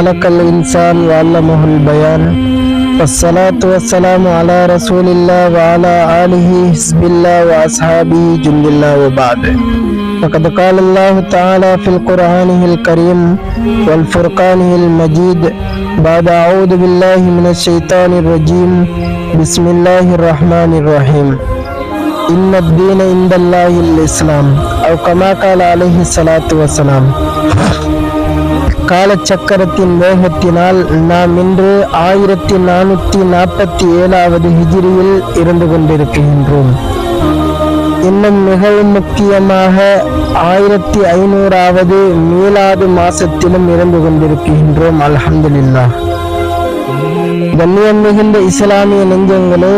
خلق الإنسان وعلمه البيان. والصلاة والسلام على رسول الله وعلى آله حزب الله وأصحابه جند الله وبعد. فقد قال الله تعالى في القرآن الكريم والفرقان المجيد بعد أعوذ بالله من الشيطان الرجيم. بسم الله الرحمن الرحيم. إن الدين عند الله الإسلام أو كما قال عليه الصلاة والسلام. காலச்சக்கரத்தின் வேகத்தினால் நாம் இன்று ஆயிரத்தி நானூற்றி நாற்பத்தி ஏழாவது ஹிஜிரியில் இருந்து கொண்டிருக்கின்றோம். இன்னும் மிகவும் முக்கியமாக ஆயிரத்தி ஐநூறாவது மீளாது மாசத்திலும் இருந்து கொண்டிருக்கின்றோம். அல்ஹம்துலில்லாஹ் கண்ணியம் மிகுந்த இஸ்லாமிய நெஞ்சங்களே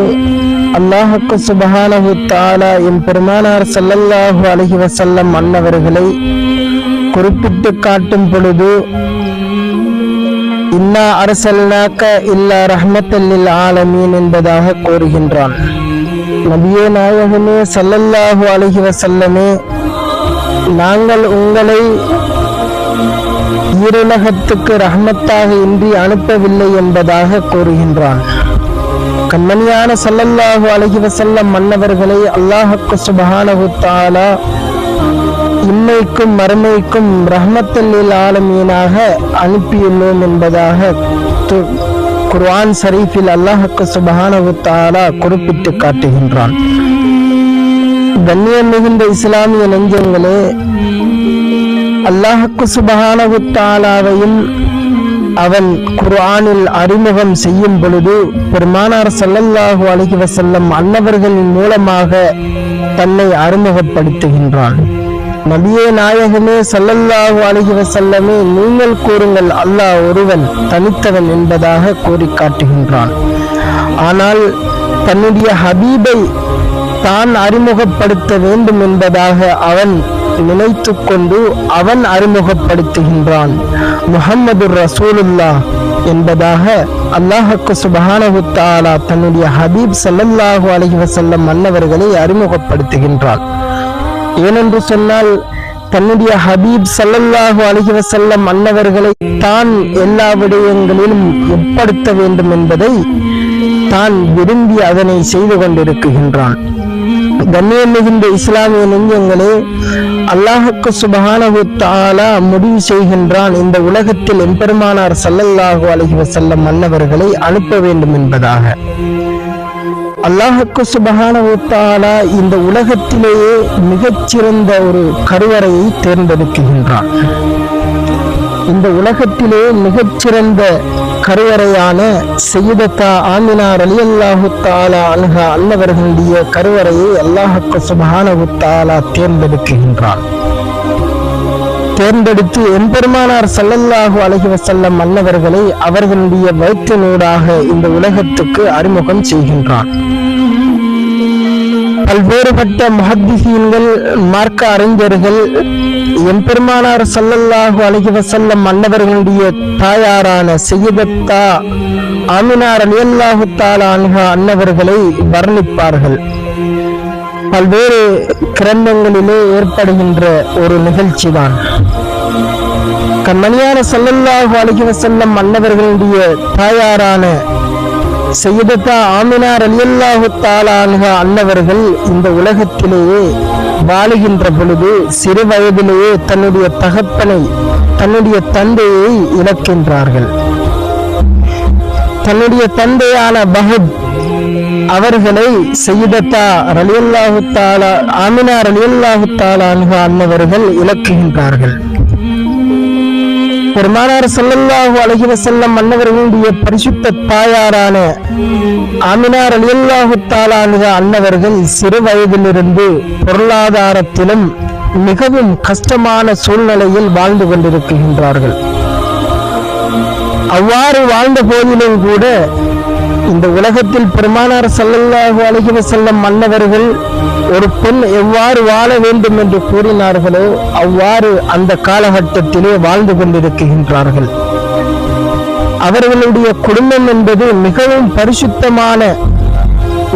அல்லாஹுக்கு சுபஹானஹு தாலா என் பெருமானார் சல்லல்லாஹு அலஹி வசல்லம் அன்னவர்களை குறிப்பிட்டு காட்டும் பொழுது இன்னா அரசல்லாக்க இல்லா ரஹ்மத்தல்லில் ஆலமீன் என்பதாக கூறுகின்றான். நபியே நாயகமே சல்லல்லாஹு அலைஹி வஸல்லமே நாங்கள் உங்களை ஈருலகத்துக்கு ரஹ்மத்தாக இன்றி அனுப்பவில்லை என்பதாக கூறுகின்றான். கண்மணியான சல்லல்லாஹு அலைஹி வஸல்லம் மன்னவர்களை அல்லாஹக்கு சுபஹானஹு இம்மைக்கும் மறுமைக்கும் ரஹமத்தல்லில் ஆலமீனாக அனுப்பியுள்ளோம் என்பதாக து- குர்ஆன் ஷரீஃபில் அல்லாஹுக்கு குறிப்பிட்டு காட்டுகின்றான். கண்ணியம் மிகுந்த இஸ்லாமிய நெஞ்சங்களே அல்லாஹுக்கு சுபஹானஹு அவன் குர்ஆனில் அறிமுகம் செய்யும் பொழுது பெருமானார் சல்லல்லாஹு அலைஹி வசல்லம் அன்னவர்களின் மூலமாக தன்னை அறிமுகப்படுத்துகின்றான். நபியே நாயகமே சல்லல்லாஹு அழகிய செல்லமே நீங்கள் கூறுங்கள் அல்லாஹ் ஒருவன் தனித்தவன் என்பதாக கூறி காட்டுகின்றான். ஆனால் தன்னுடைய ஹபீபை தான் அறிமுகப்படுத்த வேண்டும் என்பதாக அவன் நினைத்து கொண்டு அவன் அறிமுகப்படுத்துகின்றான். முகம்மது ரசூலுல்லா என்பதாக அல்லாஹுக்கு சுபஹானஹு தாலா தன்னுடைய ஹபீப் செல்லல்லாஹு அலைஹி வஸல்லம் மன்னவர்களை அறிமுகப்படுத்துகின்றான். ஏனென்று சொன்னால் தன்னுடைய ஹபீப் சல்லல்லாஹு அலைஹி வசல்லம் மன்னவர்களை தான் எல்லா விடயங்களிலும் உட்படுத்த வேண்டும் என்பதை தான் விரும்பி அதனை செய்து கொண்டிருக்கின்றான். கண்ணியம் மிகுந்த இஸ்லாமிய நெஞ்சங்களே அல்லாஹுக்கு சுபஹானஹு தாலா முடிவு செய்கின்றான் இந்த உலகத்தில் எம்பெருமானார் சல்லல்லாஹு அலஹி வசல்லம் மன்னவர்களை அனுப்ப வேண்டும் என்பதாக. அல்லாஹுக்கு சுபகான தஆலா இந்த உலகத்திலேயே மிகச்சிறந்த ஒரு கருவறையை தேர்ந்தெடுக்குகின்றான். இந்த உலகத்திலே மிகச்சிறந்த கருவறையான செய்தத்தா ஆந்தினார் அலி அல்லாஹு தாலா அன்ஹா அல்லவர்களுடைய கருவறையை அல்லாஹுக்கு சுபகான உத்தாலா தேர்ந்தெடுக்குகின்றான். தேர்ந்தெடுத்து எம்பெருமானார் ஸல்லல்லாஹு அலைஹி செல்ல மன்னவர்களை அவர்களுடைய வயிற்றினூடாக இந்த உலகத்துக்கு அறிமுகம் செய்கின்றான் பல்வேறுபட்ட முஹத்திசீன்கள் மார்க்க அறிஞர்கள் எம்பெருமானார் ஸல்லல்லாஹு அலைஹி செல்ல மன்னவர்களுடைய தாயாரான செய்யதத்தா ஆமினார் அலியல்லாஹு தஆலா அன்னவர்களை வர்ணிப்பார்கள். பல்வேறு கிரந்தங்களிலே ஏற்படுகின்ற ஒரு நிகழ்ச்சிதான். கண்மணியான ஸல்லல்லாஹு அலைஹி செல்லம் மன்னவர்களுடைய தாயாரான செய்யதத்தா ஆமினார் அலியல்லாஹு தஆலா அன்னவர்கள் இந்த உலகத்திலேயே வாழுகின்ற பொழுது சிறு வயதிலேயே தன்னுடைய தகப்பனை தன்னுடைய தந்தையை இழக்கின்றார்கள். தன்னுடைய தந்தையான பகத் அவர்களை செய்யதத்தா ரலியல்லாஹு தஆலா ஆமினா ரலியல்லாஹு தஆலா அன்னவர்கள் இழக்குகின்றார்கள் பெருமானார் செல்லல்லாஹு அலைஹி வஸல்லம் அன்னவர்களுடைய பரிசுத்த தாயாரான ஆமினார் ரலியல்லாஹு தஆலா அன்னவர்கள் சிறு வயதிலிருந்து பொருளாதாரத்திலும் மிகவும் கஷ்டமான சூழ்நிலையில் வாழ்ந்து கொண்டிருக்கின்றார்கள். அவ்வாறு வாழ்ந்த போதிலும் கூட இந்த உலகத்தில் பெருமானார் ஸல்லல்லாஹு அழகிவ செல்லும் மன்னவர்கள் ஒரு பெண் எவ்வாறு வாழ வேண்டும் என்று கூறினார்களோ அவ்வாறு அந்த காலகட்டத்திலே வாழ்ந்து கொண்டிருக்கின்றார்கள். அவர்களுடைய குடும்பம் என்பது மிகவும் பரிசுத்தமான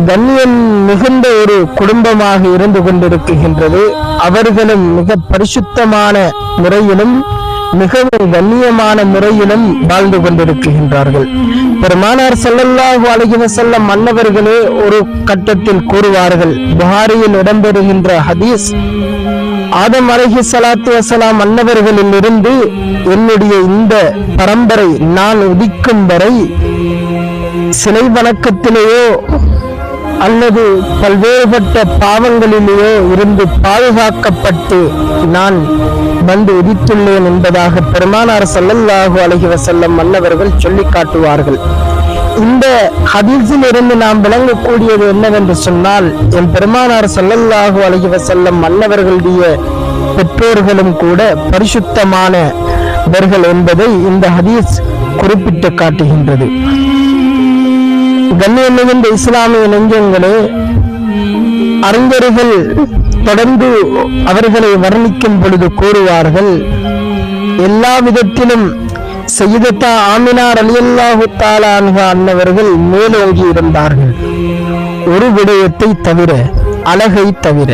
கண்ணியம் மிகுந்த ஒரு குடும்பமாக இருந்து கொண்டிருக்கின்றது. அவர்களும் மிக பரிசுத்தமான முறையிலும் மிகவும் கண்ணியமான முறையிலும் வாழ்ந்து கொண்டிருக்கின்றார்கள். பெருமானார் ஸல்லல்லாஹு அலைஹி செல்ல மன்னவர்களே ஒரு கட்டத்தில் கூறுவார்கள் புகாரியில் இடம்பெறுகின்ற ஹதீஸ் ஆதம் அழகி சலாத்து வசலாம் மன்னவர்களில் இருந்து என்னுடைய இந்த பரம்பரை நான் உதிக்கும் வரை சிலை வணக்கத்திலேயோ அல்லது பல்வேறுபட்ட பாவங்களிலேயோ இருந்து பாதுகாக்கப்பட்டு நான் வந்து உதித்துள்ளேன் என்பதாக பெருமானார் ஸல்லல்லாஹு அலைஹி வஸல்லம் மன்னவர்கள் சொல்லி காட்டுவார்கள். இந்த ஹதீஸில் இருந்து நாம் விளங்கக்கூடியது என்னவென்று சொன்னால் என் பெருமானார் செல்லல்லாகு அலைஹி வஸல்லம் மன்னவர்களுடைய பெற்றோர்களும் கூட பரிசுத்தமானவர்கள் என்பதை இந்த ஹதீஸ் குறிப்பிட்டு காட்டுகின்றது. கண்ணியம் மிகுந்த இஸ்லாமிய நெஞ்சங்களே அறிஞர்கள் தொடர்ந்து அவர்களை வர்ணிக்கும் பொழுது கூறுவார்கள் எல்லா விதத்திலும் செய்தத்தா ஆமினார் அலியல்லாஹு தாலான்ஹா அன்னவர்கள் மேலோங்கி இருந்தார்கள். ஒரு விடயத்தை தவிர அழகை தவிர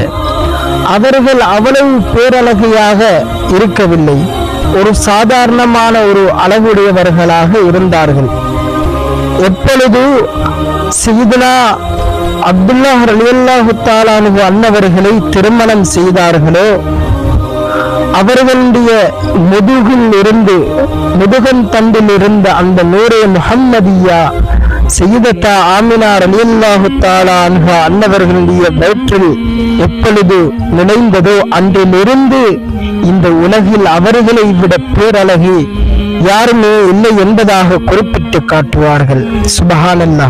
அவர்கள் அவ்வளவு பேரழகையாக இருக்கவில்லை. ஒரு சாதாரணமான ஒரு அழகுடையவர்களாக இருந்தார்கள். எப்பொழுது செய்தனா அப்துல்லா ரலியல்லாஹு தாலானு அன்னவர்களை திருமணம் செய்தார்களோ அவர்களுடைய முதுகில் இருந்து முதுகன் தண்டில் இருந்த அந்த நூரே முஹம்மதியா செய்தத்தா ஆமினார் அலியல்லாஹு தாலா அன்ஹா அன்னவர்களுடைய வயிற்றில் எப்பொழுது நுழைந்ததோ அன்றிலிருந்து இந்த உலகில் அவர்களை விட பேரழகி யாருமே இல்லை என்பதாக குறிப்பிட்டு காட்டுவார்கள். சுபஹானல்லா.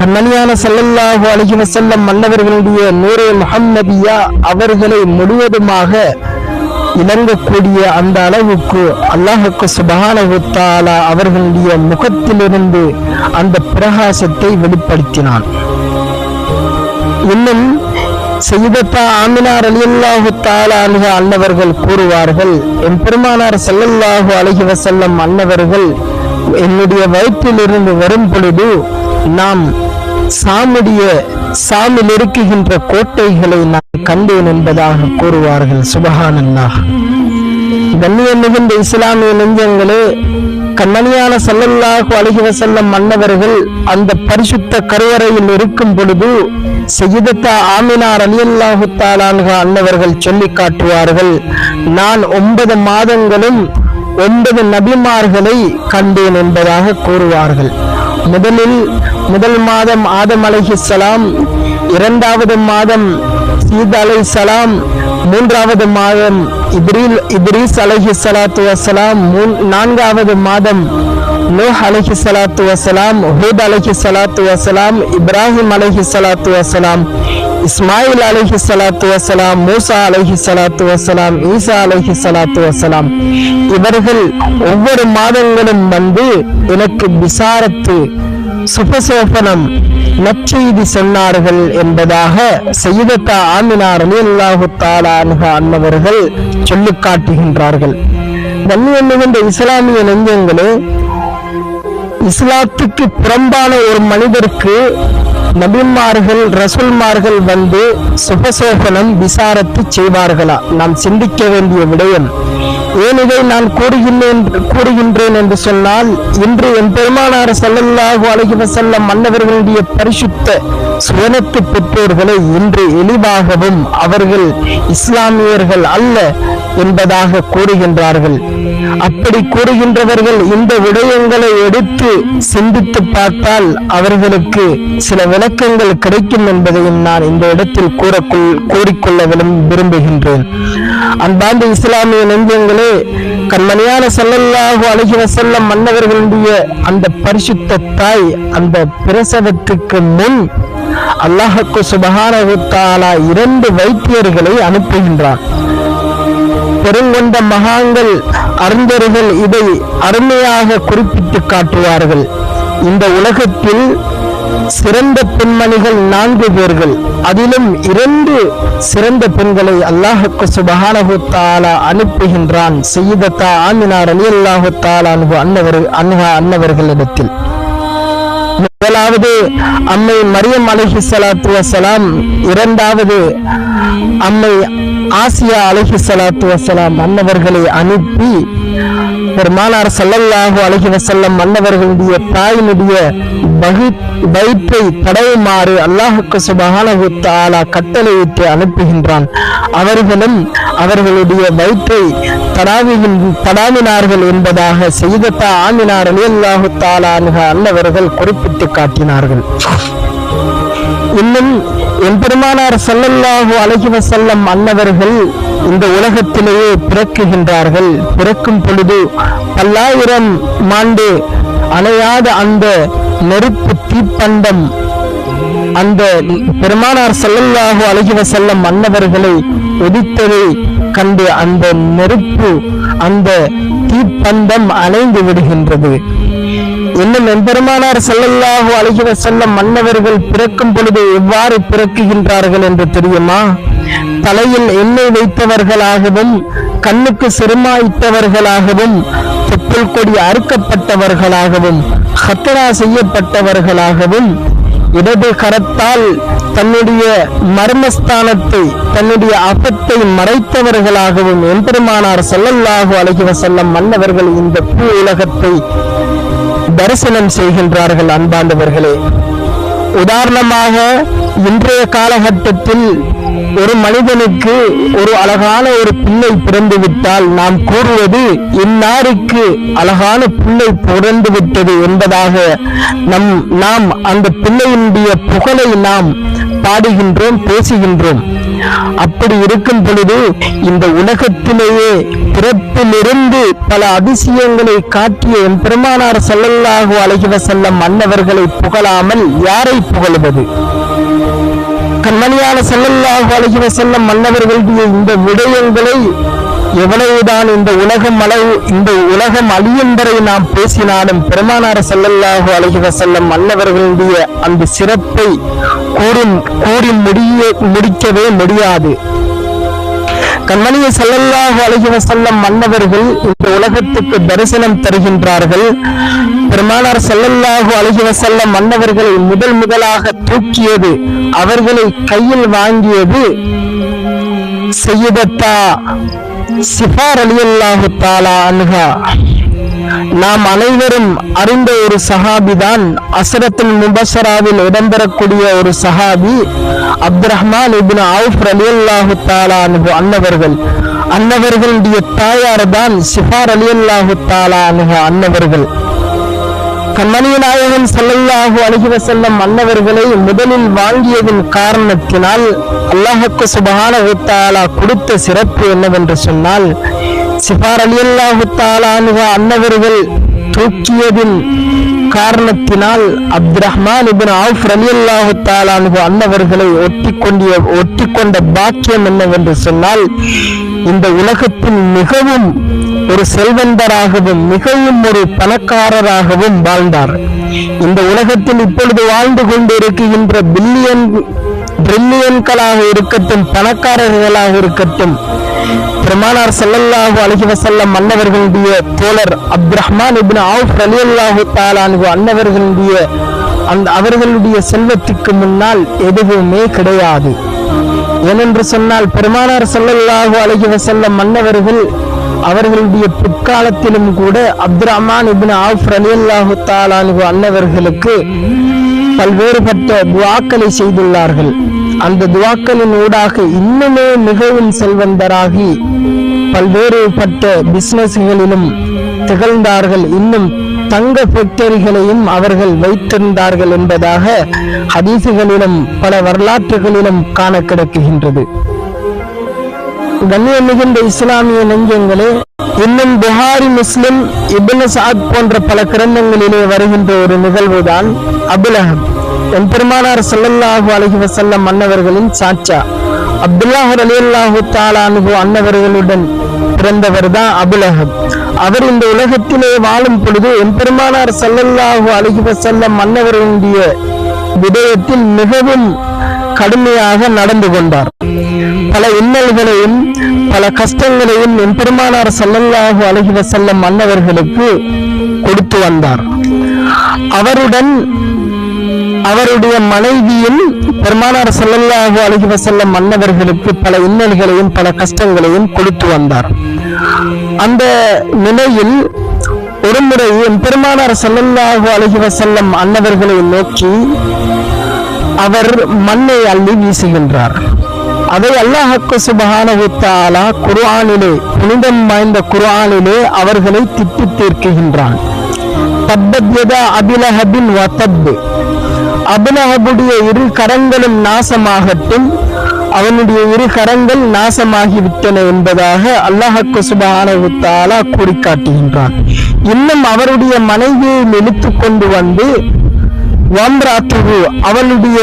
கண்ணனியான ஸல்லல்லாஹு அலைஹி வஸல்லம் மன்னவர்களுடைய நூரே முகம்மதியா அவர்களை முழுவதுமாக இணங்கக்கூடிய அந்த அளவுக்கு அல்லாஹுக்கு சுபஹானஹு அவர்களுடைய முகத்திலிருந்து அந்த பிரகாசத்தை வெளிப்படுத்தினான். இன்னும் செய்தப்பா ஆமினார் அலியல்லாஹு தாலா அன்ஹா அன்னவர்கள் கூறுவார்கள். என் பெருமானார் செல்லல்லாஹு அலைஹி வஸல்லம் அன்னவர்கள் என்னுடைய வயிற்றிலிருந்து வரும் பொழுது நாம் சாமுடைய சாமில் இருக்குகின்ற கோட்டைகளை நான் கண்டேன் என்பதாக கூறுவார்கள். சுபஹானல்லாஹ். கண்ணியம் மிகுந்த இஸ்லாமிய நெஞ்சங்களே கண்ணனியான ஸல்லல்லாஹு அழகிவ செல்லும் மன்னவர்கள் அந்த பரிசுத்த கருவறையில் இருக்கும் பொழுது செய்தத்தா ஆமினார் அலியல்லாஹு அன்னவர்கள் சொல்லி காட்டுவார்கள் நான் ஒன்பது மாதங்களும் ஒன்பது நபிமார்களை கண்டேன் என்பதாக கூறுவார்கள். முதலில் முதல் மாதம் ஆதம் அலைஹிஸ்ஸலாம் இரண்டாவது மாதம் சீத் சலாம் மூன்றாவது மாதம் இப்ரீல் இப்ரீஸ் அலஹி சலாத்து வசலாம் நான்காவது மாதம் நூஹ் அலஹி சலாத்து வசலாம் ஹூத் அலஹி சலாத்து வசலாம் இப்ராஹிம் அலஹி சலாத்து வசலாம் இஸ்மாயில் அலைஹி சலாத்து வசலாம் மூசா அலஹி சலாத்து வசலாம் ஈசா அலஹி சலாத்து வசலாம் இவர்கள் ஒவ்வொரு மாதங்களும் வந்து எனக்கு விசாரத்து சுபசோபனம் நற்செய்தி சொன்னார்கள் என்பதாக செய்தத்தா ஆமினார் அலியல்லாஹு தாலா அன்னவர்கள் சொல்லி காட்டுகின்றார்கள். கண்ணியம் மிகுந்த இஸ்லாமிய நெஞ்சங்களே இஸ்லாத்துக்கு புறம்பான ஒரு மனிதருக்கு நபிமார்கள் ரசூல்மார்கள் வந்து சுபசோபனம் விசாரத்து செய்வார்களா? நாம் சிந்திக்க வேண்டிய விடயம் ஏன் இதை நான் கூறுகின்றேன் கூறுகின்றேன் என்று சொன்னால் இன்று என் பெருமானார் ஸல்லல்லாஹு அலைஹி செல்ல மன்னவர்களுடைய பரிசுத்த சுயனத்து பெற்றோர்களை இன்று எளிவாகவும் அவர்கள் இஸ்லாமியர்கள் அல்ல என்பதாக கூறுகின்றார்கள். அப்படி கூறுகின்றவர்கள் இந்த விடயங்களை எடுத்து சிந்தித்து பார்த்தால் அவர்களுக்கு சில விளக்கங்கள் கிடைக்கும் என்பதையும் நான் இந்த இடத்தில் கூறக்குள் கூறிக்கொள்ள விரும்புகின்றேன். அந்தாண்டு இஸ்லாமிய நெஞ்சங்களே கண்மணியான ஸல்லல்லாஹு அலைஹி வஸல்லம் மன்னவர்களுடைய அந்த பரிசுத்த தாய் அந்த பிரசவத்துக்கு முன் அல்லாஹுக்கு சுபஹானஹு இரண்டு வைத்தியர்களை அனுப்புகின்றான். பெருங்கொண்ட மகாங்கள் அறிஞர்கள் இதை அருமையாக குறிப்பிட்டு காட்டுவார்கள். இந்த உலகத்தில் சிறந்த பெண்மணிகள் நான்கு பேர்கள். அதிலும் இரண்டு சிறந்த பெண்களை அல்லாஹுக்கு சுபஹானஹு தாலா அனுப்புகின்றான். செய்தத்தா ஆமினார் ரலியல்லாஹு தாலா அன்ஹு அன்னவர் அன்ஹா அன்னவர்களிடத்தில். முதலாவது அம்மை மரியம் அலஹி சலாத்து வசலாம் இரண்டாவது அம்மை ஆசியா அலஹி சலாத்து வசலாம் அன்னவர்களை அனுப்பி பெருமானார் சல்லல்லாஹு அலஹி வசல்லம் அன்னவர்களுடைய தாயினுடைய வகி வயிற்றை தடவுமாறு அல்லாஹுக்கு சுபஹானஹு கட்டளையிட்டு அனுப்புகின்றான். அவர்களும் அவர்களுடைய வயிற்றை தடாவியின் தடாவினார்கள் என்பதாக செய்தத்தா ஆமினார் அலி அல்லாஹு தாலானுக அல்லவர்கள் குறிப்பிட்டு காட்டினார்கள். இன்னும் எம்பெருமானார் ஸல்லல்லாஹு அழகிவ செல்லம் அன்னவர்கள் இந்த உலகத்திலேயே பிறக்குகின்றார்கள். பிறக்கும் பொழுது பல்லாயிரம் ஆண்டு அணையாத அந்த நெருப்பு தீப்பண்டம் அந்த பெருமானார் ஸல்லல்லாஹு அழகிவ வஸல்லம் மன்னவர்களை ஒதித்ததை கண்டு அந்த நெருப்பு அந்த தீப்பந்தம் அணைந்து விடுகின்றது. இன்னும் எம்பெருமானார் செல்லல்லாக அழகிவ வஸல்லம் மன்னவர்கள் பிறக்கும் பொழுது எவ்வாறு பிறக்குகின்றார்கள் என்று தெரியுமா? தலையில் எண்ணெய் வைத்தவர்களாகவும் கண்ணுக்கு சிறுமாயிட்டவர்களாகவும் தொப்புள் கொடி அறுக்கப்பட்டவர்களாகவும் ஹத்தரா செய்யப்பட்டவர்களாகவும் இடது கரத்தால் தன்னுடைய மர்மஸ்தானத்தை தன்னுடைய அகத்தை மறைத்தவர்களாகவும் எம்பெருமானார் செல்லல்லாகோ அலைஹி வஸல்லம் மன்னவர்கள் இந்த பூ உலகத்தை தரிசனம் செய்கின்றார்கள் அன்பாண்டவர்களே உதாரணமாக இன்றைய காலகட்டத்தில் ஒரு மனிதனுக்கு ஒரு அழகான ஒரு பிள்ளை பிறந்துவிட்டால் நாம் கூறுவது இன்னாருக்கு அழகான பிள்ளை பிறந்து விட்டது என்பதாக நம் நாம் அந்த பிள்ளையினுடைய புகழை நாம் பாடுகின்றோம் பேசுகின்றோம். அப்படி இருக்கும் பொழுது இந்த உலகத்திலேயே பிறப்பிலிருந்து பல அதிசயங்களை காட்டிய என் பெருமானார் ஸல்லல்லாஹு அழகிவ செல்லம் மன்னவர்களை புகழாமல் யாரை புகழுவது? கண்மணியான ஸல்லல்லாஹு அழகிவ செல்லம் மன்னவர்களுடைய இந்த விடயங்களை எவ்வளவுதான் இந்த உலகம் அளவு இந்த உலகம் அழியும் வரை நாம் பேசினாலும் பெருமானார் ஸல்லல்லாஹு அலைஹி வஸல்லம் மன்னவர்களுடைய அந்த சிறப்பை கூறி கூறி முடிய முடிக்கவே முடியாது. கண்மணியை ஸல்லல்லாஹு அலைஹி வஸல்லம் மன்னவர்கள் இந்த உலகத்துக்கு தரிசனம் தருகின்றார்கள். பெருமானார் செல்லல்லாக அலைஹி வஸல்லம் மன்னவர்களை முதல் முதலாக தூக்கியது அவர்களை கையில் வாங்கியது செய்யதத்தா? சிஃபார் அலியல்லாஹு தாலா அன்ஹா. நாம் அனைவரும் அறிந்த ஒரு சஹாபிதான் அசரத்தில் முபசராவில் இடம்பெறக்கூடிய ஒரு சஹாபி அப்து ரஹ்மான் இபின் அவுஃப் ரலியல்லாஹு தாலா அன்ஹு அன்னவர்கள். அன்னவர்களுடைய தாயார் தான் சிஃபார் அலியல்லாஹு தாலா அன்ஹு அன்னவர்கள். கண்மணி நாயகன் செல்லல்லாஹு அலைஹி செல்லும் மன்னவர்களை முதலில் வாங்கியதன் காரணத்தினால் அல்லாஹுக்கு சுபகான உத்தாலா கொடுத்த சிறப்பு என்னவென்று சொன்னால் சிபார் அலி அல்லாஹு தாலானுக அன்னவர்கள் தூக்கியதின் காரணத்தினால் Abdu Rahman ibn Auf Ali அல்லாஹு தாலானுக அன்னவர்களை ஒட்டி கொண்ட பாக்கியம் என்னவென்று சொன்னால் இந்த உலகத்தில் மிகவும் ஒரு செல்வந்தராகவும் மிகவும் ஒரு பணக்காரராகவும் வாழ்ந்தார். இந்த உலகத்தில் இப்பொழுது வாழ்ந்து கொண்டிருக்கின்ற பில்லியன் பிரில்லியன்களாக இருக்கட்டும் பணக்காரர்களாக இருக்கட்டும் பெருமானார் செல்லல்லாஹு அலைஹி வசல்லம் அன்னவர்களுடைய தோழர் அப்து ரஹ்மான் இப்னு அலி அல்லாஹு தாலானு அன்னவர்களுடைய அந்த அவர்களுடைய செல்வத்துக்கு முன்னால் எதுவுமே கிடையாது. ஏனென்று சொன்னால் பெருமானார் செல்லல்லாஹு அலைஹி வஸல்லம் மன்னவர்கள் அவர்களுடைய பிற்காலத்திலும் கூட அப்து ரஹ்மான் இப்னு அவுஃப் ரலியல்லாஹு அன்னவர்களுக்கு பல்வேறுபட்ட துவாக்களை செய்துள்ளார்கள். அந்த துவாக்களின் ஊடாக இன்னுமே மிகவும் செல்வந்தராகி பல்வேறுபட்ட பிசினஸ்களிலும் திகழ்ந்தார்கள். இன்னும் தங்க ஃபேக்டரிகளையும் அவர்கள் வைத்திருந்தார்கள் என்பதாக ஹதீசுகளிலும் பல வரலாற்றுகளிலும் காண கிடக்குகின்றது கண்ணியம் மிகுந்த இஸ்லாமிய நெஞ்சங்களே இன்னும் பிஹாரி முஸ்லிம் இபின் சாத் போன்ற பல கிரந்தங்களிலே வருகின்ற ஒரு நிகழ்வுதான் அபுலஹப் என் பெருமானார் சல்லல்லாஹு அலஹி வசல்லம் அன்னவர்களின் சாச்சா அப்துல்லாஹ் ரலியல்லாஹு தஆலா அன்ஹு அன்னவர்களுடன் பிறந்தவர் தான் அபுலஹப் அவர் இந்த உலகத்திலே வாழும் பொழுது என் பெருமானார் அலஹி வசல்லம் அன்னவர்களுடைய விடயத்தில் மிகவும் கடுமையாக நடந்து கொண்டார். பல இன்னல்களையும் பல கஷ்டங்களையும் எம்பெருமானார் ஸல்லல்லாஹு அழகிவ வஸல்லம் மன்னவர்களுக்கு கொடுத்து வந்தார். அவருடன் அவருடைய மனைவியும் பெருமானார் செல்லலாக அழகிவ வஸல்லம் மன்னவர்களுக்கு பல இன்னல்களையும் பல கஷ்டங்களையும் கொடுத்து வந்தார். அந்த நிலையில் ஒருமுறை எம்பெருமானார் ஸல்லல்லாஹு அழகிவ வஸல்லம் அன்னவர்களை நோக்கி அவர் மண்ணை அள்ளி வீசுகின்றார். அதை அல்லாஹக்கு சுபஹானஹு குர்ஆனிலே புனிதம் வாய்ந்த குர்ஆனிலே அவர்களை திட்டி தீர்க்குகின்றான். தப்பத் அபிலஹபின் அபிலஹபுடைய இரு கரங்களும் நாசமாகட்டும் அவனுடைய இரு கரங்கள் நாசமாகிவிட்டன என்பதாக அல்லாஹக்கு சுபஹானஹு கூறி காட்டுகின்றான் இன்னும் அவருடைய மனைவியை இழுத்து கொண்டு வந்து வம்ராத்துகு அவளுடைய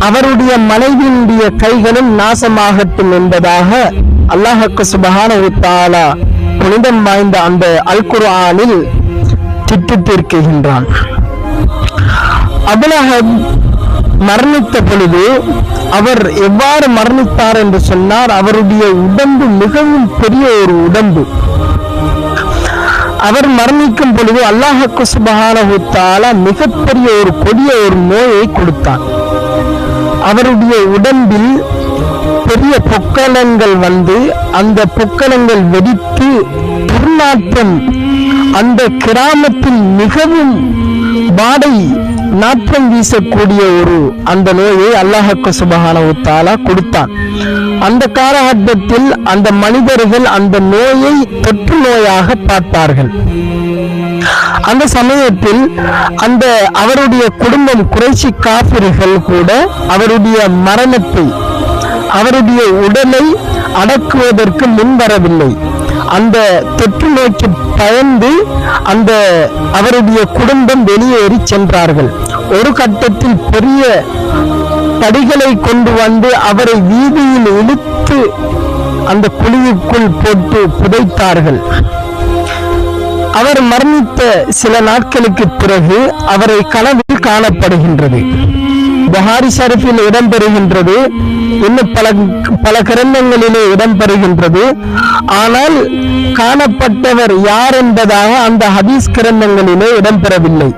அவருடைய மனைவியினுடைய கைகளும் நாசமாகட்டும் என்பதாக அல்லாஹக்கு சுபகான தஆலா புனிதம் வாய்ந்த அந்த அல் குர்ஆனில் திட்டு தீர்க்குகின்றான் அபுலஹப் மரணித்த பொழுது அவர் எவ்வாறு மரணித்தார் என்று சொன்னார் அவருடைய உடம்பு மிகவும் பெரிய ஒரு உடம்பு. அவர் மரணிக்கும் பொழுது அல்லாஹ்க்கு சுபஹானஹு மிகப்பெரிய ஒரு கொடிய ஒரு நோயை கொடுத்தான். அவருடைய உடம்பில் பெரிய பொக்கலங்கள் வந்து அந்த பொக்கலங்கள் வெடித்து துர்நாற்றம் அந்த கிராமத்தில் மிகவும் வாடை நாற்றம் வீசக்கூடிய ஒரு அந்த நோயை அல்லாஹக்கு சுபகான உத்தாலா கொடுத்தான். அந்த காலகட்டத்தில் அந்த மனிதர்கள் அந்த நோயை தொற்று நோயாக பார்த்தார்கள் அந்த சமயத்தில் அந்த அவருடைய குடும்பம் குறைச்சி காப்பிர்கள் கூட அவருடைய மரணத்தை அவருடைய உடலை அடக்குவதற்கு முன்வரவில்லை அந்த தொற்று நோய்க்கு பயந்து அந்த அவருடைய குடும்பம் வெளியேறி சென்றார்கள். ஒரு கட்டத்தில் பெரிய தடிகளை கொண்டு வந்து அவரை வீதியில் இழுத்து அந்த குழியுக்குள் போட்டு புதைத்தார்கள். அவர் மரணித்த சில நாட்களுக்கு பிறகு அவரை கனவில் காணப்படுகின்றது. புகாரி ஷரீஃபில் இடம்பெறுகின்றது இன்னும் பல பல கிரந்தங்களிலே இடம்பெறுகின்றது. ஆனால் காணப்பட்டவர் யார் என்பதாக அந்த ஹதீஸ் கிரந்தங்களிலே இடம்பெறவில்லை.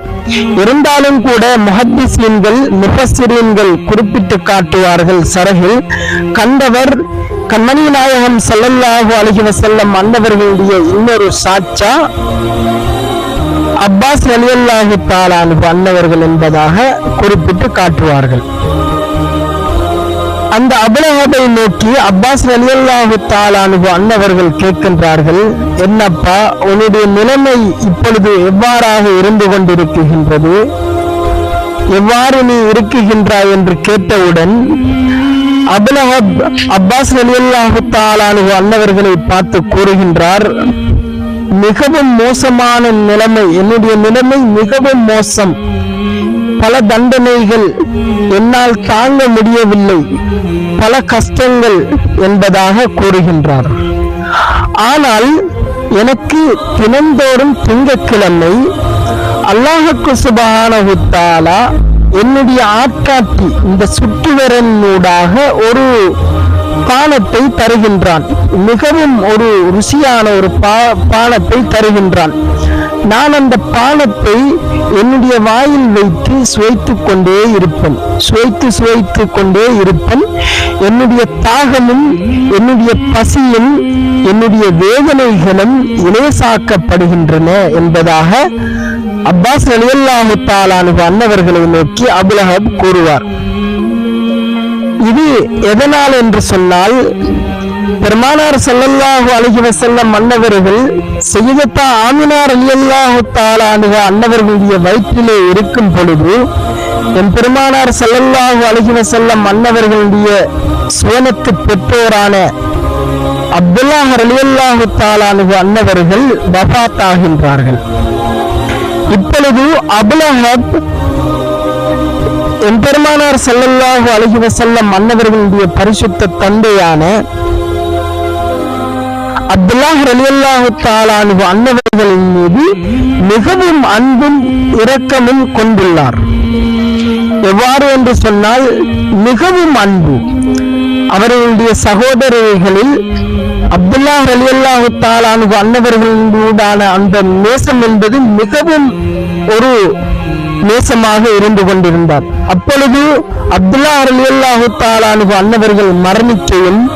இருந்தாலும் கூட முஹத்திசீன்கள் முஃபஸ்ஸிரீன்கள் குறிப்பிட்டு காட்டுவார்கள் சரகில் கண்டவர் கண்மணி நாயகம் ஸல்லல்லாஹு அலைஹி செல்லம் அந்தவர்களுடைய இன்னொரு சாட்சா அப்பாஸ் அலியல்லாஹு தாலானு அன்னவர்கள் என்பதாக குறிப்பிட்டு காட்டுவார்கள். அந்த அபலஹபை நோக்கி அப்பாஸ் ரலியல்லாஹு தாலானு அன்னவர்கள் கேட்கின்றார்கள் என்னப்பா உன்னுடைய நிலைமை இப்பொழுது எவ்வாறாக இருந்து கொண்டிருக்கின்றது? எவ்வாறு நீ இருக்குகின்றாய் என்று கேட்டவுடன் அபுலஹப் அப்பாஸ் ரலியல்லாஹு தாலானு அன்னவர்களை பார்த்து கூறுகின்றார் மிகவும் மோசமான நிலைமை என்னுடைய நிலைமை மிகவும் மோசம். பல தண்டனைகள் என்னால் தாங்க முடியவில்லை. பல கஷ்டங்கள் என்பதாக கூறுகின்றார். ஆனால் எனக்கு தினந்தோறும் திங்கட்கிழமை அல்லாஹுக்கு சுபஹானஹு தஆலா என்னுடைய ஆட்காட்டி இந்த சுற்றுவரனூடாக ஒரு பானத்தை தருகின்றான். மிகவும் ஒரு ருசியான ஒரு பா பானத்தை தருகின்றான். நான் அந்த பானத்தை என்னுடைய வாயில் வைத்து சுவைத்து கொண்டே இருப்பேன். சுவைத்து சுவைத்து கொண்டே இருப்பேன். என்னுடைய தாகமும் என்னுடைய பசியும் என்னுடைய வேதனைகளும் இலேசாக்கப்படுகின்றன என்பதாக அப்பாஸ் அலியல்லாஹு தாலானு அன்னவர்களை நோக்கி அபுலஹப் கூறுவார். இது எதனால் என்று சொன்னால் பெருமானார் ஸல்லல்லாஹு அழகி வஸல்லம் மன்னவர்கள் செய்யதத்தா ஆமினார் ரலியல்லாஹு தஆலானுக அன்னவர்களுடைய வயிற்றிலே இருக்கும் பொழுது என் பெருமானார் ஸல்லல்லாஹு அழகி வஸல்லம் மன்னவர்களுடைய சுவனத்து பெற்றோரான அப்துல்லாஹ் அலியல்லாஹு தஆலானுக அன்னவர்கள் வபாத்தாகின்றார்கள் இப்பொழுது அபுலஹப் எம்பெருமானார் ஸல்லல்லாஹு அலைஹி வஸல்லம் மன்னவர்களுடைய பரிசுத்த தந்தையான அப்துல்லாஹ் ரலியல்லாஹு தஆலானு அன்னவர்களின் மீது மிகவும் அன்பும் இரக்கமும் கொண்டுள்ளார். எவ்வாறு என்று சொன்னால் மிகவும் அன்பு. அவர்களுடைய சகோதரிகளில் அப்துல்லாஹ் ரலியல்லாஹு தஆலானு அன்னவர்களோடான அந்த நேசம் என்பது மிகவும் ஒரு நேசமாக இருந்து கொண்டிருந்தார். அப்பொழுது அப்துல்லா அலியல்லாஹு தாலானு அன்னவர்கள் மரணிக்கையும்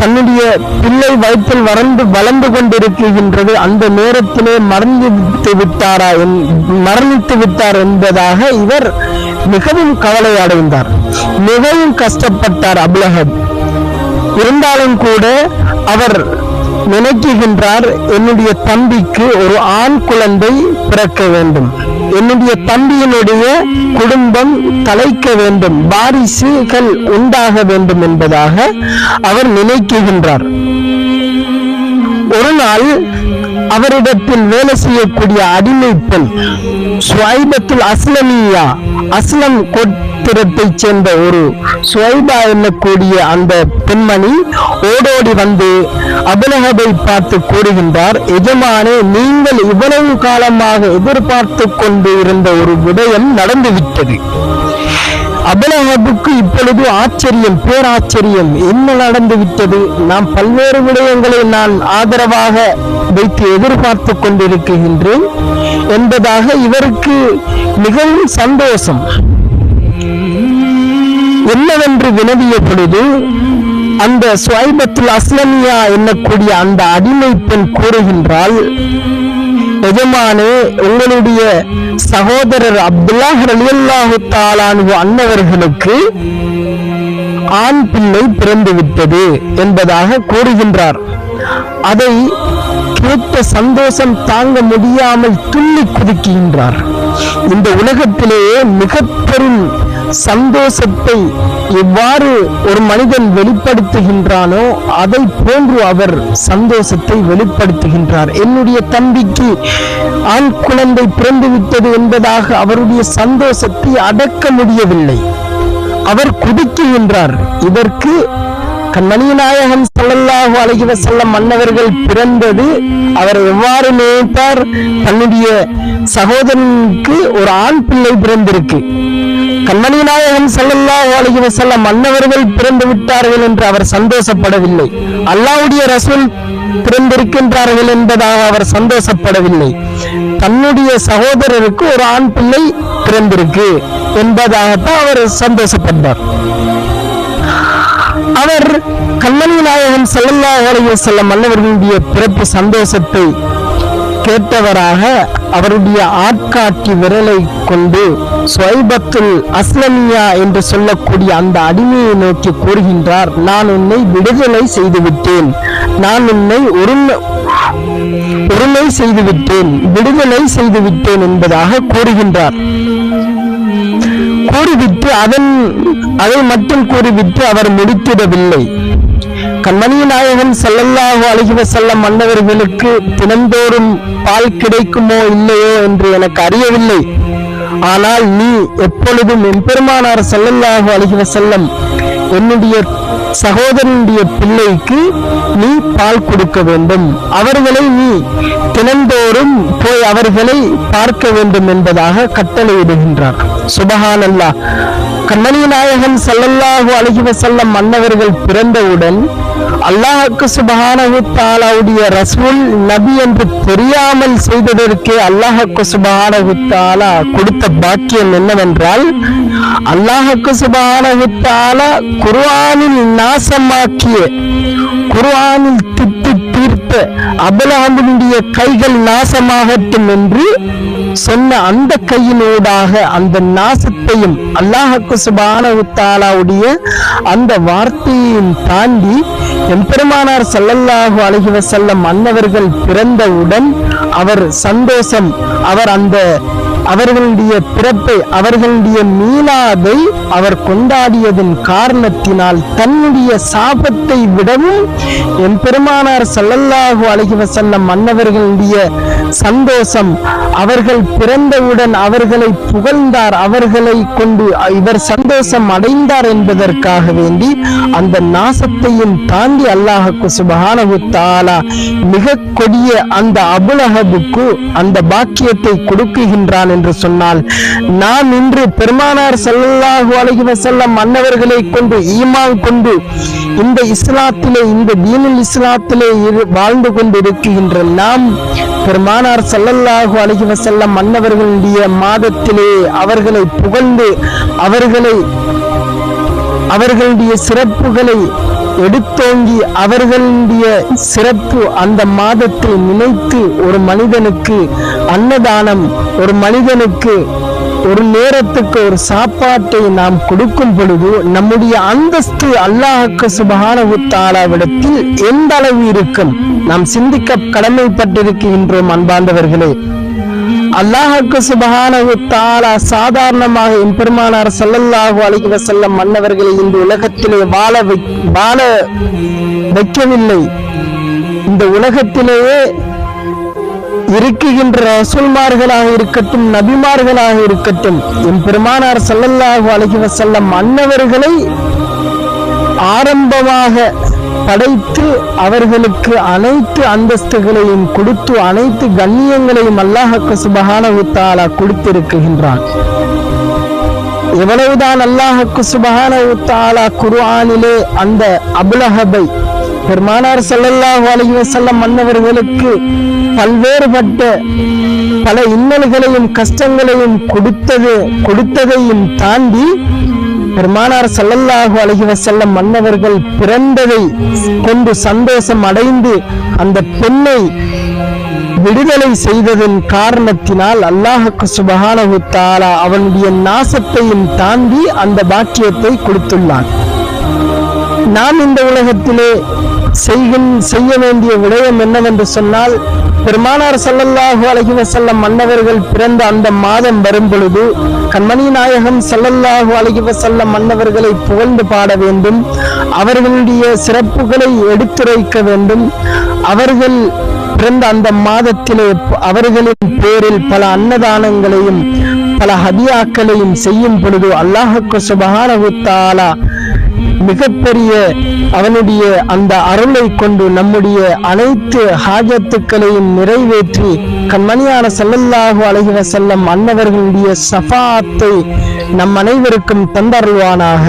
தன்னுடைய பிள்ளை வயிற்றில் வளர்ந்து வளர்ந்து கொண்டிருக்கின்றது. அந்த நேரத்திலே மரணித்து விட்டாரா என்- மரணித்து விட்டார் என்பதாக இவர் மிகவும் கவலை அடைந்தார் மிகவும் கஷ்டப்பட்டார் அபுலஹப் இருந்தாலும் கூட அவர் நினைக்குகின்றார் என்னுடைய தம்பிக்கு ஒரு ஆண் குழந்தை பிறக்க வேண்டும். என்னுடைய தம்பியினுடைய குடும்பம் தலைக்க வேண்டும் வாரிசுகள் உண்டாக வேண்டும் என்பதாக அவர் நினைக்குகின்றார் ஒரு நாள் அவரிடத்தில் வேலை செய்யக்கூடிய அடிமை பெண் ஸ்வைபத்துல் அஸ்லமியா அஸ்லம் கோத்திரத்தை சேர்ந்த ஒரு சுவைபா எண்ணக்கூடிய அந்த பெண்மணி ஓடோடி வந்து அபுலகபை பார்த்து கூறுகின்றார் எஜமானே நீங்கள் இவ்வளவு காலமாக எதிர்பார்த்து கொண்டு இருந்த ஒரு விடயம் நடந்துவிட்டது. அபலஹபுக்கு இப்பொழுது ஆச்சரியம் பேராச்சரியம் என்ன நடந்து விட்டது நாம் பல்வேறு விடயங்களை நான் ஆதரவாக வைத்து எதிர்பார்த்து கொண்டிருக்கின்றேன். என்பதாக இவருக்கு மிகவும் சந்தோஷம். என்னவென்று வினவிய பொழுது அந்த ஸ்வைபத்துல் அஸ்லமியா என்னக்கூடிய அந்த அடிமை பெண் கூறுகின்றால் எஜமானே உங்களுடைய சகோதரர் அப்துல்லாஹ் ரலியல்லாஹு தாலானு அன்னவர்களுக்கு ஆண் பிள்ளை பிறந்து விட்டது என்பதாக கூறுகின்றார். அதை கேட்ட சந்தோஷம் தாங்க முடியாமல் துள்ளி குதிக்கின்றார். இந்த உலகத்திலேயே மிக பெரும் சந்தோஷத்தை எவ்வாறு ஒரு மனிதன் வெளிப்படுத்துகின்றானோ அதை போன்று அவர் சந்தோஷத்தை வெளிப்படுத்துகின்றார். என்னுடைய தம்பிக்கு ஆண் குழந்தை பிறந்துவிட்டது என்பதாக அவருடைய சந்தோஷத்தை அடக்க முடியவில்லை. அவர் குதிக்குகின்றார் இதற்கு கண்மணி நாயகம் ஸல்லல்லாஹு அலைஹி வஸல்லம் மன்னவர்கள் பிறந்தது. அவர் எவ்வாறு நினைத்தார்? தன்னுடைய சகோதரனுக்கு ஒரு ஆண் பிள்ளை பிறந்திருக்கு. கண்மணி நாயகம் ஸல்லல்லாஹு அலைஹி வஸல்லம் மன்னவர்கள் பிறந்து விட்டார்கள் என்று அவர் சந்தோஷப்படவில்லை. அல்லாவுடைய ரசூல் பிறந்திருக்கின்றார்கள் என்பதாக அவர் சந்தோஷப்படவில்லை. தன்னுடைய சகோதரருக்கு ஒரு ஆண் பிள்ளை பிறந்திருக்கு என்பதாகத்தான் அவர் சந்தோஷப்பட்டார். அவர் கண்மணி நாயகம் செல்லல்லா அலைஹி செல்ல மன்னவர்களுடைய பிறப்பு சந்தோஷத்தை கேட்டவராக அவருடைய ஆட்காட்டி விரலை கொண்டு ஸ்வைபத்துல் அஸ்லமியா என்று சொல்லக்கூடிய அந்த அடிமையை நோக்கி கூறுகின்றார் நான் உன்னை விடுதலை செய்துவிட்டேன். நான் உன்னை ஒருமை ஒருமை செய்துவிட்டேன். விடுதலை செய்துவிட்டேன் என்பதாக கூறுகின்றார். கூறிவிட்டு அதன் அதை மட்டும் கூறிவிட்டு அவர் முடித்திடவில்லை. கண்மணி நாயகன் ஸல்லல்லாஹு அழகிவ செல்ல மன்னவர்களுக்கு தினந்தோறும் பால் கிடைக்குமோ இல்லையோ என்று எனக்கு அறியவில்லை. ஆனால் நீ எப்பொழுதும் எம்பெருமானார் ஸல்லல்லாஹு அழகிவ செல்லம் என்னுடைய சகோதரனுடைய பிள்ளைக்கு நீ பால் கொடுக்க வேண்டும். அவர்களை நீ தினந்தோறும் போய் அவர்களை பார்க்க வேண்டும் என்பதாக கட்டளையிடுகின்றார். சுபஹானல்லாஹ் கண்ணனி நாயகன் ஸல்லல்லாஹு அழகிவ செல்லம் மன்னவர்கள் பிறந்தவுடன் அல்லாஹுக்கு சுபஹானஹு தாலாவுடைய ரசூல் நபி என்று தெரியாமல் செய்ததற்கு அல்லாஹுக்கு சுபஹானஹு தாலா கொடுத்த பாக்கியம் என்னவென்றால் அல்லாஹுக்கு சுபஹானஹு தாலா குர்ஆனில் நாசமாக்கிய குர்ஆனில் திட்டு தீர்த்த அபலாமுடைய கைகள் நாசமாகட்டும் என்று சொன்ன அந்த கையினூடாக அந்த நாசத்தையும் அல்லாஹுக்கு சுபானவுத்தாலாவுடைய அந்த வார்த்தையையும் தாண்டி எம்பெருமானார் சல்லல்லாஹு அழகிவ செல்லம் அன்னவர்கள் பிறந்தவுடன் அவர் சந்தோஷம் அவர் அந்த அவர்களுடைய பிறப்பை அவர்களுடைய மீளாதை அவர் கொண்டாடியதன் காரணத்தினால் தன்னுடைய சாபத்தை விடவும் என் பெருமானார் சல்லல்லாஹு அழகிவ செல்லம் மன்னவர்களுடைய சந்தோஷம் அவர்கள் பிறந்தவுடன் அவர்களை புகழ்ந்தார் அவர்களை கொண்டு இவர் சந்தோஷம் அடைந்தார் என்பதற்காக வேண்டி அந்த நாசத்தையும் தாண்டி அல்லாஹுக்கு சுபகானகு தாலா மிக கொடிய அந்த அபுலகபுக்கு அந்த பாக்கியத்தை கொடுக்குகின்றான் என்று சொன்னால் நாம் இன்று பெருமானார் ஸல்லல்லாஹு அலைஹி வஸல்லம் மன்னவர்களை கொண்டு ஈமான் கொண்டு இந்த இஸ்லாத்திலே இந்த தீனுல் இஸ்லாத்திலே வாழ்ந்து கொண்டு இருக்கின்ற நாம் பெருமானார் ஸல்லல்லாஹு அலைஹி வஸல்லம் மன்னவர்களுடைய மாதத்திலே அவர்களை புகழ்ந்து அவர்களை அவர்களுடைய சிறப்புகளை எடுத்தோங்கி அவர்களுடைய சிறப்பு அந்த மாதத்தை நினைத்து ஒரு மனிதனுக்கு அன்னதானம் ஒரு மனிதனுக்கு ஒரு நேரத்துக்கு ஒரு சாப்பாட்டை நாம் கொடுக்கும் பொழுது நம்முடைய அந்தஸ்து அல்லாஹுக்கு சுபஹானஹு எந்த அளவு இருக்கும்? நாம் சிந்திக்க கடமைப்பட்டிருக்கின்றோம் அன்பாண்டவர்களே அல்லாஹுக்கு சுபஹானஹு தஆலா சாதாரணமாக எம்பெருமானார் ஸல்லல்லாஹு அலைஹி வஸல்லம் மன்னவர்களை இந்த உலகத்திலே வாழ வை வாழ வைக்கவில்லை. இந்த உலகத்திலேயே இருக்குகின்ற ரசூல்மார்களாக இருக்கட்டும் நபிமார்களாக இருக்கட்டும் என் பெருமானார் ஸல்லல்லாஹு அலைஹி வஸல்லம் மன்னவர்களை ஆரம்பமாக படைத்து அவர்களுக்கு அனைத்து அந்தஸ்துகளையும் கொடுத்து அனைத்து கண்ணியங்களையும் அல்லாஹுக்கு சுபகானவுத்தாலா கொடுத்திருக்கின்றான். எவ்வளவுதான் அல்லாஹக்கு சுபகானவுத்தாலா தஆலா குர்ஆனிலே அந்த அபுலஹபை பெருமானார் செல்லல்லாஹு அலைஹி வஸல்லம் மன்னவர்களுக்கு பல்வேறுபட்ட பல இன்னல்களையும் கஷ்டங்களையும் கொடுத்தது கொடுத்ததையும் தாண்டி பெருமானார் ஸல்லல்லாஹு அழகிவ செல்ல மன்னவர்கள் பிறந்ததை கொண்டு சந்தோஷம் அடைந்து அந்த பெண்ணை விடுதலை செய்ததன் காரணத்தினால் அல்லாஹுக்கு சுபகானகு தாலா அவனுடைய நாசத்தையும் தாண்டி அந்த பாக்கியத்தை கொடுத்துள்ளான். நாம் இந்த உலகத்திலே செய்ய வேண்டிய விடயம் என்னவென்று சொன்னால் பெருமானார் செல்லல்லாஹு அலைஹி வஸல்லம் மன்னவர்கள் பிறந்த அந்த மாதம் வரும் பொழுது கண்மணி நாயகம் செல்லல்லாஹு அலைஹி வஸல்லம் மன்னவர்களை புகழ்ந்து பாட வேண்டும் அவர்களுடைய சிறப்புகளை எடுத்துரைக்க வேண்டும். அவர்கள் பிறந்த அந்த மாதத்திலே அவர்களின் பேரில் பல அன்னதானங்களையும் பல ஹதியாக்களையும் செய்யும் பொழுது அல்லாஹுக்கு சுபஹானஹு மிகப்பெரிய அவனுடைய அந்த அருளை கொண்டு நம்முடைய அனைத்து ஹாஜத்துக்களையும் நிறைவேற்றி கண்மணியான ஸல்லல்லாஹு அலைஹி செல்லம் அன்னவர்களுடைய சஃபாத்தை நம் அனைவருக்கும் தந்தருள்வானாக.